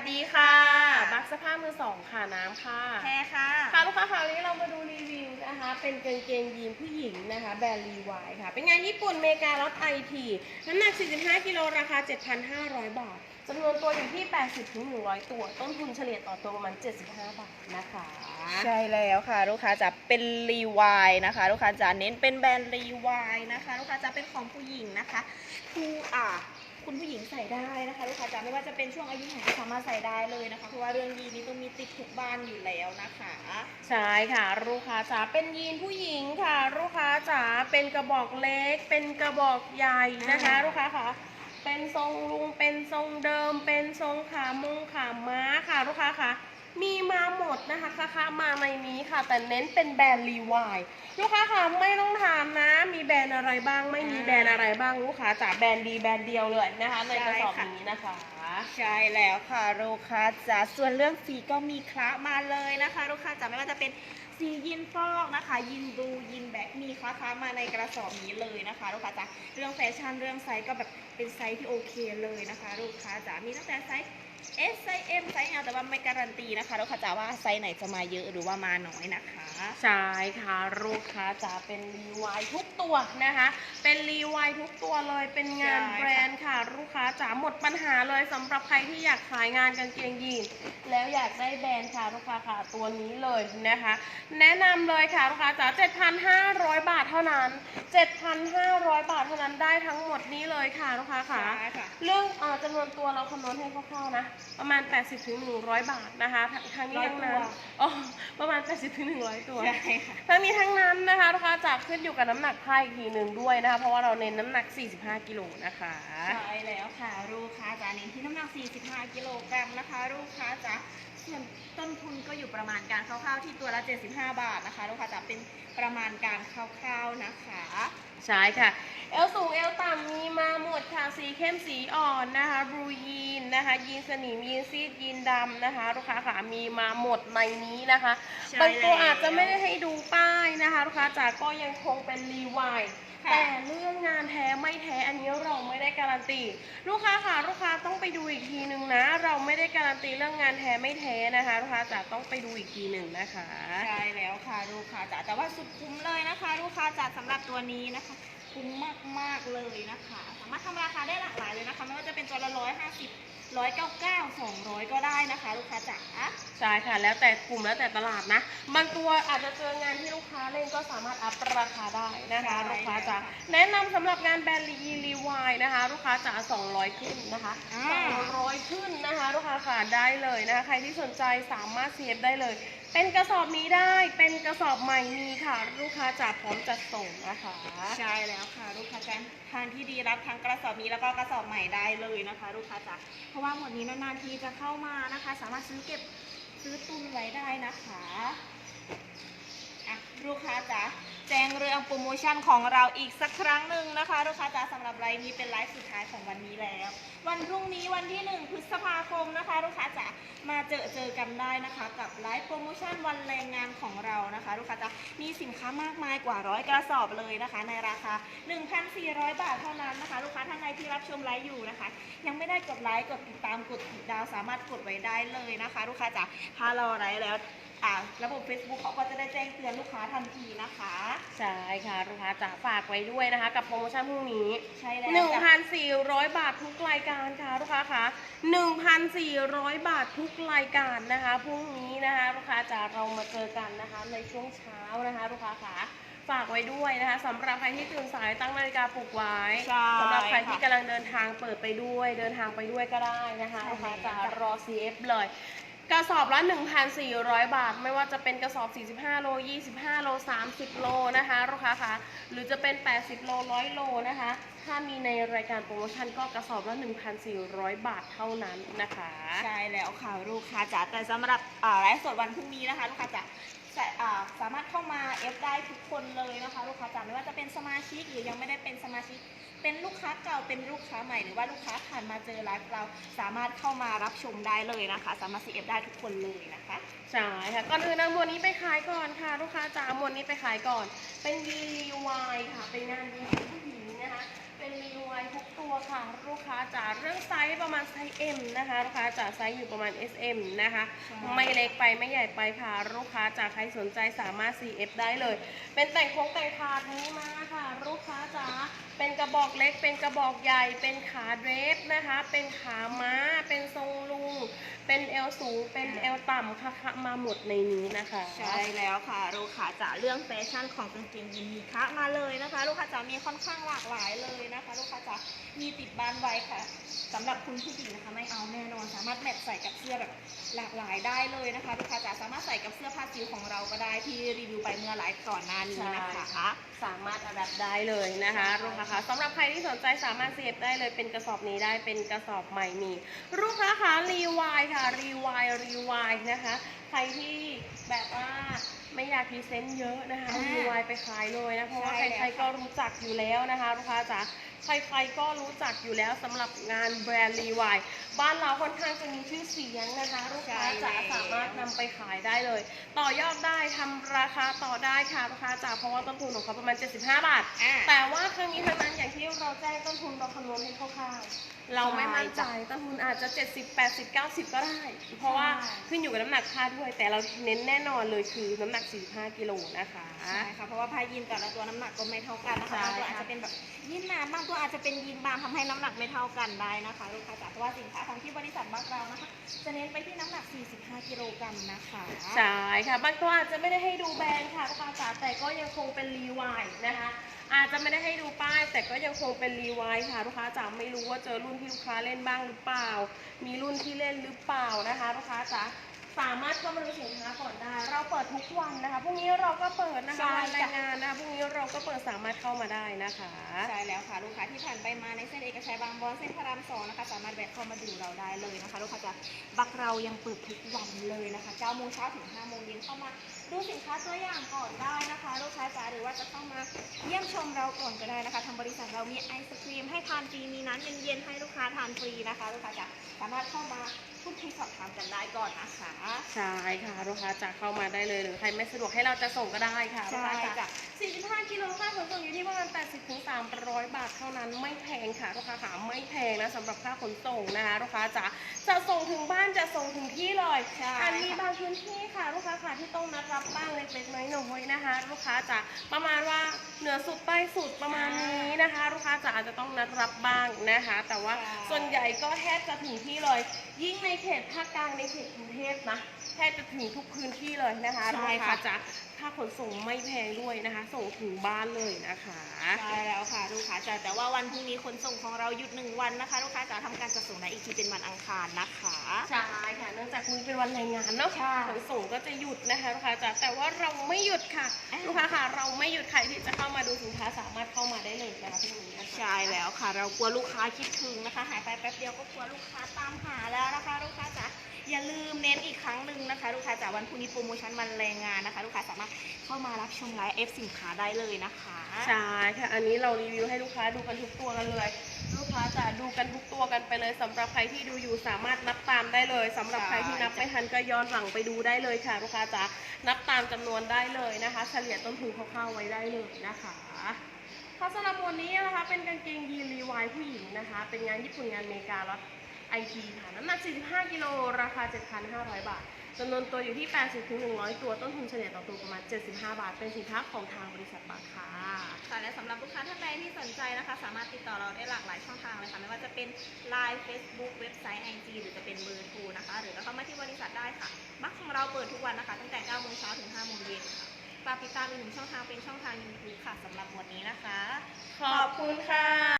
สดีค่ะบักสภาพมือสองค่ะน้ำค่ะ แพ้ค่ะ ค่ะลูกค้าคราวนี้เรามาดูรีวิวนะคะ เป็นกางเกงยีนผู้หญิงนะคะ แบรนด์รีวายค่ะ เป็นงานญี่ปุ่นเมการถไอทีน้ำหนัก 45 กิโลราคา 7,500 บาทจำนวนตัวอยู่ที่ 80ถึง100 ตัว ต้นทุนเฉลี่ยต่อตัวประมาณ 75 บาทนะคะ ใช่แล้วค่ะ ลูกค้าจะเป็นรีวายนะคะ ลูกค้าจะเน้นเป็นแบรนด์รีวายนะคะ ลูกค้าจะเป็นของผู้หญิงนะคะผู้อ่า คุณผู้หญิงใส่ได้นะคะลูกค้าจะไม่ว่าจะเป็นช่วงอายุไหนก็สามารถใส่ได้เลยนะคะ เพราะว่าเรื่องยีนนี้ต้องมีติดทุกบ้านอยู่แล้วนะคะ ใช่ค่ะ ลูกค้าจ๋าเป็นยีนผู้หญิงค่ะ ลูกค้าจ๋าเป็นกระบอกเล็ก เป็นกระบอกใหญ่นะคะอ่าลูกค้าค่ะเป็นทรงลุงเป็นทรงเดิม เป็นทรงขามุงขาม้าค่ะ ลูกค้าค่ะ มีมาหมดนะคะค่ะค่ะมาในนี้ค่ะ แต่เน้นเป็นแบรนด์รีวายลูกค้าค่ะไม่ต้องถามนะ มีแบรนด์อะไรบ้างไม่มีแบรนด์อะไรบ้างลูกค้าจ๋าแบรนด์ดีแบรนด์เดียวเลยนะคะในกระสอบนี้นะคะ ใช่แล้วค่ะลูกค้าจ๋าส่วนเรื่องสีก็มีคละมาเลยนะคะลูกค้าจ๋าไม่ว่าจะเป็นสียินฟอกนะคะ ยินบลูยินแบ็คมีคละคละมาในกระสอบนี้เลยนะคะลูกค้าจ๋าเรื่องแฟชั่นเรื่องไซส์ก็แบบเป็นไซส์ที่โอเคเลยนะคะ ลูกค้าจ๋ามีตั้งแต่ไซส์ S ไซส์ M ไซส์ L แต่ว่าไม่การันตีนะคะลูกค้าจ๋าว่าไซส์ไหนจะมาเยอะหรือว่ามาน้อยนะคะ ใช่ค่ะลูกค้าจ๋าเป็นรีวายทุกตัวนะคะ เป็นรีวายทุกตัวเลยเป็นงานใช่ค่ะแบรนด์ค่ะ ลูกค้าจ๋าหมดปัญหาเลยสำหรับใครที่อยากขายงานกางเกงยีนแล้วอยากได้แบรนด์ค่ะลูกค้าค่ะตัวนี้เลยนะคะ แนะนำเลยค่ะลูกค้าจ๋า7,500 บาทเท่านั้น 7,500 บาทเท่านั้นได้ทั้งหมดนี้เลยค่ะลูกค้าค่ะใช่ค่ะเรื่องเอ่อจำนวนตัวเราคำนวณให้คร่าวๆนะประมาณ 80ถึง100 บาทนะคะทั้งทั้งนี้ทั้งนั้นร้อยตัวอ๋อประมาณ 80ถึง100 ตัวใช่ค่ะทั้งนี้ทั้งนั้นนะคะลูกค้าจะขึ้นอยู่กับน้ำหนักผ้าอีกทีหนึ่งด้วยนะคะเพราะว่าเราเน้นน้ำหนัก 45 กิโลนะคะใช่แล้วค่ะลูกค้าจ๋าเน้นที่น้ำหนัก 45 กิโลกรัมนะคะลูกค้าจ๋าส่วนต้นทุนก็อยู่ประมาณการคร่าวๆที่ตัวละ 75 บาทนะคะลูกค้าจ๋าเป็นประมาณการคร่าวๆนะคะ ใช่ค่ะ เอลสูงเอลต่ำมีมาหมดค่ะ สีเข้มสีอ่อนนะคะ บลูยีนนะคะ ยีนสนิมยีนซีดยีนดำนะคะ ลูกค้าค่ะมีมาหมดในนี้นะคะใช่บางตัวแล้วอาจจะไม่ได้ให้ดูป้ายนะคะ ลูกค้าจ๋าก็ยังคงเป็นรีไวายค่ะแต่เรื่องงานแท้ไม่แท้อันนี้เราไม่ได้การันตี ลูกค้าค่ะลูกค้าต้องไปดูอีกทีหนึ่งนะ เราไม่ได้การันตีเรื่องงานแท้ไม่แท้นะคะ ลูกค้าจ๋าต้องไปดูอีกทีหนึ่งนะคะ ใช่แล้วค่ะลูกค้าจ๋าแต่ว่าสุดคุ้มเลยนะคะ ลูกค้าจ๋าสำหรับตัวนี้นะคะคุ้มมากๆเลยนะคะ สามารถทำราคาได้หลากหลายเลยนะคะ ไม่ว่าจะเป็นตัวละร้อยห้าสิบร้อยเก้าเก้าสองร้อยก็ได้นะคะลูกค้าจ๋าใช่ค่ะ แล้วแต่กลุ่มแล้วแต่ตลาดนะ บางตัวอาจจะเจองานที่ลูกค้าเล่นก็สามารถอัพราคาได้นะคะใช่ลูกค้าจะแนะนำสำหรับงานแบรนด์รีรีวายนะคะ ลูกค้าจะ200ขึ้นนะคะอ่า200ขึ้นนะคะ ลูกค้าค่ะได้เลยนะคะ ใครที่สนใจสามารถเซฟได้เลย เป็นกระสอบนี้ได้ เป็นกระสอบใหม่มีค่ะ ลูกค้าจะพร้อมจัดส่งนะคะ ใช่แล้วค่ะ ลูกค้าจ๋าทางที่ดีรับทั้งกระสอบนี้แล้วก็กระสอบใหม่ได้เลยนะคะ ลูกค้าจ๋าเพราะว่าหมดนี้นานๆทีจะเข้ามานะคะ สามารถซื้อเก็บซื้อตุนไว้ได้นะคะอะลูกค้าจ๋า แจ้งเรื่องโปรโมชั่นของเราอีกสักครั้งหนึ่งนะคะลูกค้าจ๋าสำหรับไลฟ์นี้เป็นไลฟ์สุดท้ายของวันนี้แล้ว วันพรุ่งนี้วันที่ 1 พฤษภาคมนะคะลูกค้าจ๋ามาเจอเจอกันได้นะคะ กับไลฟ์โปรโมชั่นวันแรงงานของเรานะคะลูกค้าจ๋ามีสินค้ามากมายกว่าร้อยกระสอบเลยนะคะ ในราคา 1,400 บาทเท่านั้นนะคะ ลูกค้าท่านใดที่รับชมไลฟ์อยู่นะคะ ยังไม่ได้กดไลค์กดติดตามกดติดดาวสามารถกดไว้ได้เลยนะคะ ลูกค้าจ๋าถ้าราไลฟ์แล้ว อ่าระบบ Facebook เขาก็จะได้แจ้งเตือนลูกค้าทันทีนะคะ ใช่ค่ะลูกค้าจะฝากไว้ด้วยนะคะ กับโปรโมชั่นพรุ่งนี้ ใช่แล้วหนึ่งจ้ะพันสี่ร้อยบาททุกรายการค่ะลูกค้าคะหนึ่งพันสี่ร้อยบาททุกรายการนะคะพรุ่งนี้นะคะลูกค้าจะเรามาเจอกันนะคะ ในช่วงเช้านะคะลูกค้าคะฝากไว้ด้วยนะคะสำหรับใครที่ตื่นสายตั้งนาฬิกาปลุกไว้ใช่สำหรับใครที่ค่ะกำลังเดินทางเปิดไปด้วย เดินทางไปด้วยก็ได้นะคะใช่ลูกค้าจะแล้วรอ CF เลย กระสอบละ 1,400 บาท ไม่ว่าจะเป็นกระสอบ 45 โล 25 โล 30 โลนะคะลูกค้าคะหรือจะเป็น 80 โล 100 โลนะคะ ถ้ามีในรายการโปรโมชั่นก็กระสอบละ 1,400 บาทเท่านั้นนะคะ ใช่แล้วค่ะลูกค้าจ๋าแต่สำหรับอ่าไลฟ์สดวันพรุ่งนี้นะคะลูกค้าจ๋า สามารถเข้ามาเอฟได้ทุกคนเลยนะคะลูกค้าจ๋าไม่ว่าจะเป็นสมาชิกหรือยังไม่ได้เป็นสมาชิก เป็นลูกค้าเก่าเป็นลูกค้าใหม่หรือว่าลูกค้าผ่านมาเจอไลฟ์เราสามารถเข้ามารับชมได้เลยนะคะ สามารถซีเอฟได้ทุกคนเลยนะคะใช่ค่ะก่อนอื่นนะหมวดนี้ไปขายก่อนค่ะ ลูกค้าจ๋าหมวดนี้ไปขายก่อน เป็น DIY ค่ะเป็นงานดีผู้หญิง นะคะ เป็นเป็นรีวายทุกตัวค่ะลูกค้าจ๋าเรื่องไซส์ประมาณไซส์ M นะคะลูกค้าจ๋าไซส์อยู่ประมาณ SM นะคะใช่ไม่เล็กไปไม่ใหญ่ไปค่ะลูกค้าจ๋าใครสนใจสามารถ CF ได้เลย เป็นแต่งโค้งแต่งคาทั้งนี้มาค่ะลูกค้าจ๋าเป็นกระบอกเล็กเป็นกระบอกใหญ่เป็นขาเดรฟนะคะ เป็นขาม้าเป็นทรงลุง เป็นเอวสูง เป็นเอวต่ำค่ะค่ะ มาหมดในนี้นะคะ ใช่แล้วค่ะลูกค้าจ๋าเรื่องแฟชั่นของกางเกงยีนมีคะมาเลยนะคะ ลูกค้าจ๋ามีค่อนข้างหลากหลายเลยนะคะ ลูกค้าจ๋ามีติดบ้านไว้ค่ะสำหรับคุณผู้หญิงนะคะไม่เอาแน่นอน สามารถแมทใส่กับเสื้อแบบหลากหลายได้เลยนะคะ ลูกค้าจ๋าสามารถใส่กับเสื้อผ้าซิวของเราก็ได้ที่รีวิวไปเมื่อไลฟ์ก่อนหน้านี้นะคะ สามารถอัดได้เลยนะคะใช่ลูกค้าคะสำหรับใครที่สนใจสามารถเสียบได้เลยเป็นกระสอบนี้ได้เป็นกระสอบใหม่มีลูกค้าคะรีวายค่ะรีวายรีวายนะคะใครที่แบบว่าไม่อยากพรีเซนต์เยอะนะคะอ่ารีวายไปขายเลยนะเพราะว่าใช่ใครแล้วๆก็รู้จักอยู่แล้วนะคะลูกค้าจ๋า ใครๆก็รู้จักอยู่แล้วสำหรับงานแบรนด์รีวายบ้านเราค่อนข้างจะมีชื่อเสียงนะคะ ลูกค้าจ๋าสามารถนำไปขายได้เลย ต่อยอดได้ทำราคาต่อได้ค่ะลูกค้าจ๋าเพราะว่าต้นทุนของเขาประมาณ 75 บาท อ่า แต่ว่าครั้งนี้ทั้งนั้นอย่างที่เราแจ้งต้นทุนเราคำนวณให้คร่าวๆเราไม่มั่นใจต้นทุนอาจจะ 70 80 90 ก็ได้ เพราะว่าใช่ขึ้นอยู่กับน้ำหนักผ้าด้วย แต่เราเน้นแน่นอนเลยคือน้ำหนัก 45กิโลนะคะ ใช่ค่ะเพราะว่าผ้ายีนแต่ละตัวน้ำหนักก็ไม่เท่ากันนะคะใช่บางตัวอาจค่ะจะเป็นแบบยีนหนาบางตัวอาจจะเป็นยีนบางทำให้น้ำหนักไม่เท่ากันได้นะคะลูกค้าจ๋าเพราะว่าสินค้าของที่บริษัทบัคเรานะคะจะเน้นไปที่น้ำหนัก 45 กิโลกรัมนะคะใช่ค่ะบางตัวอาจจะไม่ได้ให้ดูแบรนด์ค่ะลูกค้าจ๋าแต่ก็ยังคงเป็นรีวายนะคะ อาจจะไม่ได้ให้ดูป้าย แต่ก็ยังคงเป็นรีวายค่ะลูกค้าจ๋าไม่รู้ว่าเจอรุ่นที่ลูกค้าเล่นบ้างหรือเปล่า มีรุ่นที่เล่นหรือเปล่านะคะลูกค้าจ๋า สามารถเข้ามาดูสินค้าก่อนได้ เราเปิดทุกวันนะคะพรุ่งนี้เราก็เปิดนะคะวันแรงงานนะคะพรุ่งนี้เราก็เปิดสามารถเข้ามาได้นะคะ ใช่แล้วค่ะลูกค้าที่ผ่านไปมาในเส้นเอกชัยบางบอนเส้นพระรามสองนะคะสามารถแวะเข้ามาดูเราได้เลยนะคะลูกค้าจะบักเรายังเปิดทุกวันเลยนะคะ9โมงเช้าถึง5โมงเย็นเข้ามา ดูสินค้าตัวอย่างก่อนได้นะคะ ลูกค้าจ๋าหรือว่าจะเข้ามาเยี่ยมชมเราก่อนก็ได้นะคะทางบริษัทเรามีไอศครีมให้ทานฟรีมีน้ำเย็นๆให้ลูกค้าทานฟรีนะคะ ลูกค้าจะสามารถเข้ามาพูดคุยสอบถามกันได้ก่อนนะคะใช่ค่ะลูกค้าจะเข้ามาได้เลยหรือใครไม่สะดวกให้เราจะส่งก็ได้ค่ะลูกใช่ค้าจ๋าจ้ะ45กิโลค่าขนส่งอยู่ที่ประมาณ80ถึง300 บาทเท่านั้นไม่แพงค่ะลูกค้าค่ะไม่แพงนะสำหรับค่าขนส่งนะคะลูกค้าจ๋าจะส่งถึงบ้านจะส่งถึงที่เลยใช่อันมีบางพื้นที่ค่ะลูกค้าค่ะที่ต้องนัดรับบ้างเล็กๆน้อยๆนะคะ ลูกค้าจ๋าประมาณว่าเหนือสุดใต้สุดประมาณนี้นะคะ ลูกค้าจ๋าอาจจะต้องนัดรับบ้างนะคะ แต่ว่าใช่ส่วนใหญ่ก็แทบจะถึงที่เลย ยิ่งในเขตภาคกลางในเขตกรุงเทพนะแทบจะถึงทุกพื้นที่เลยนะคะใช่ลูกค่ะค้าจ๋า ค่าขนส่งไม่แพงด้วยนะคะ ส่งถึงบ้านเลยนะคะใช่แล้วค่ะลูกค้าจ๋าแต่ว่าวันพรุ่งนี้ขนส่งของเราหยุดหนึ่งวันนะคะลูกค้าจ๋าทำการจัดส่งนะอีกทีเป็นวันอังคารนะคะใช่ค่ะเนื่องจากมือเป็นวันแรงงานเนาะใช่ขนส่งก็จะหยุดนะคะลูกค้าจ๋าแต่ว่าเราไม่หยุดค่ะอ่าลูกค้าค่ะเราไม่หยุดใครที่จะเข้ามาดูสินค้าสามารถเข้ามาได้เลยนะคะที่นี้นะคะใช่แล้วค่ะ เรากลัวลูกค้าคิดถึงนะคะ หายไปแป๊บเดียวก็กลัวลูกค้าตามหาแล้วนะคะลูกค้าจ๋าอย่าลืมเน้นอีกครั้งหนึ่งนะคะ ลูกค้าจ๋าวันพรุ่งนี้โปรโมชั่นวันแรงงานนะคะ ลูกค้าสามารถเข้ามารับชมไลฟ์เอฟสินค้าได้เลยนะคะ ใช่ค่ะ อันนี้เรารีวิวให้ลูกค้าดูกันทุกตัวกันเลย ลูกค้าจะดูกันทุกตัวกันไปเลยสำหรับใครที่ดูอยู่สามารถนับตามได้เลยสำหรับใครที่นับไม่ทันก็ย้อนหลังไปดูได้เลยค่ะ ลูกค้าจะนับตามจำนวนได้เลยนะคะ เฉลี่ยต้นทุนคร่าวๆไว้ได้เลยนะคะค่ะสำหรับวันนี้นะคะเป็นกางเกงยีนรีวายผู้หญิงนะคะ เป็นงานญี่ปุ่นงานอเมริกาล็อตไอทีค่ะ น้ำหนัก 45 กิโลราคา 7,500 บาท จำนวนตัวอยู่ที่ 80ถึง100 ตัวต้นทุนเฉลี่ยต่อตัวประมาณ 75 บาท เป็นสินค้าของทางบริษัทบาทค่ะค่ะและสำหรับลูกค้าท่านใดที่สนใจนะคะ สามารถติดต่อเราได้หลากหลายช่องทางเลยค่ะ ไม่ว่าจะเป็น Line Facebook เว็บไซต์ IG หรือจะเป็นเบอร์โทรนะคะ หรือก็เข้ามาที่บริษัทได้ค่ะบัคของเราเปิดทุกวันนะคะ ตั้งแต่9โมงเช้าถึง5โมงเย็นค่ะฝากติดตามอีกหนึ่งช่องทางเป็นช่องทาง YouTube ค่ะสำหรับวันนี้นะคะ ขอบคุณค่ะ